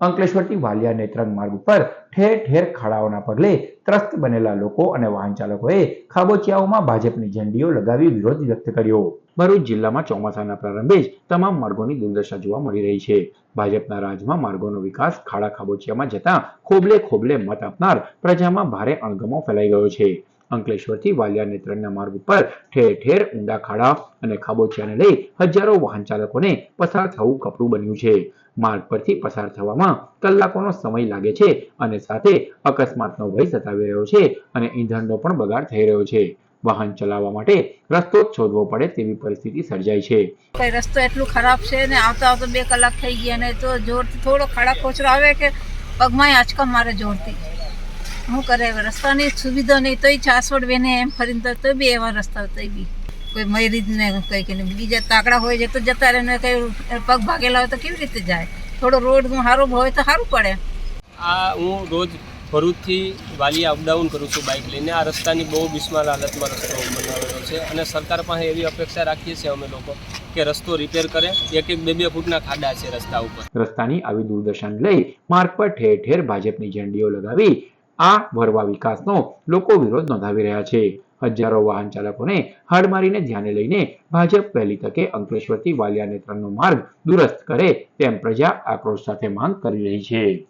અંકલેશ્વરથી વાલિયા નેત્રંગ માર્ગ ઉપર ઠેર ઠેર ખાડાઓના પગલે ત્રસ્ત બનેલા લોકો અને વાહન ચાલકોએ ખાબોચિયાઓમાં ભાજપની ઝંડીઓ લગાવી વિરોધ વ્યક્ત કર્યો. ભરૂચ જિલ્લામાં ચોમાસાના પ્રારંભે જ તમામ માર્ગોની દુર્દશા જોવા મળી રહી છે. ભાજપના રાજમાં માર્ગોનો વિકાસ ખાડા ખાબોચિયામાં જતા ખોબલે ખોબલે મત આપનાર પ્રજામાં ભારે અણગમો ફેલાઈ ગયો છે. અંકલેશ્વરથી વાલિયા નેત્રંગના માર્ગ ઉપર ઠેર ઠેર ઊંડા ખાડા અને ખાબોચિયાને લઈ હજારો વાહન ચાલકોને પસાર થવું કપડું બન્યું છે. માર્ગ પરથી પસાર થવામાં કલાકોનો સમય લાગે છે અને સાથે અકસ્માતનો ભય સતાવી રહ્યો છે અને ઈંધણનો પણ બગાડ થઈ રહ્યો છે. વાહન ચલાવવા માટે રસ્તો જ શોધવો પડે તેવી પરિસ્થિતિ સર્જાય છે. કઈ રસ્તો એટલું ખરાબ છે ને આવતા આવતા બે કલાક થઈ ગયા ને તો જોરથી થોડો ખાડા કોચરો આવે કે પગમાં આંચકા મારે જોરથી. શું કરે રસ્તાની સુવિધા નહીં તોય છાસવડ બેને એમ ફરીને તો તોય બી એવા રસ્તા તોય બી. કોઈ મરી જ ને કઈ કે બીજા તાકડા હોય છે તો જતા રહે ને કઈ પગ ભાગેલા હોય તો કેવી રીતે જાય? થોડો રોડ સારો હોય તો સારું પડે. આ હું રોજ ભરૂચથી વાલી અપડાઉન કરું છું બાઇક લઈને. આ રસ્તાની બહુ બિસ્માર હાલતમાં રસ્તો બનાવેલો છે અને સરકાર પાસે એવી અપેક્ષા રાખીએ છીએ અમે લોકો કે રસ્તો રિપેર કરે. એક એક બે બે ફૂટના ખાડા છે રસ્તા ઉપર. રસ્તાની આવી દુર્દશાને લઈ માર્ગ પર ઠેર ઠેર ભાજપની ઝંડીઓ લગાવી આ વરવા વિકાસનો લોકો વિરોધ નોંધાવી રહ્યા છે. હજારો વાહન ચાલકોને હાડમારીને ધ્યાને લઈને ભાજપ પહેલી તકે અંકલેશ્વરથી વાલિયા નેત્રનો માર્ગ દુરસ્ત કરે તેમ પ્રજા આક્રોશ સાથે માંગ કરી રહી છે.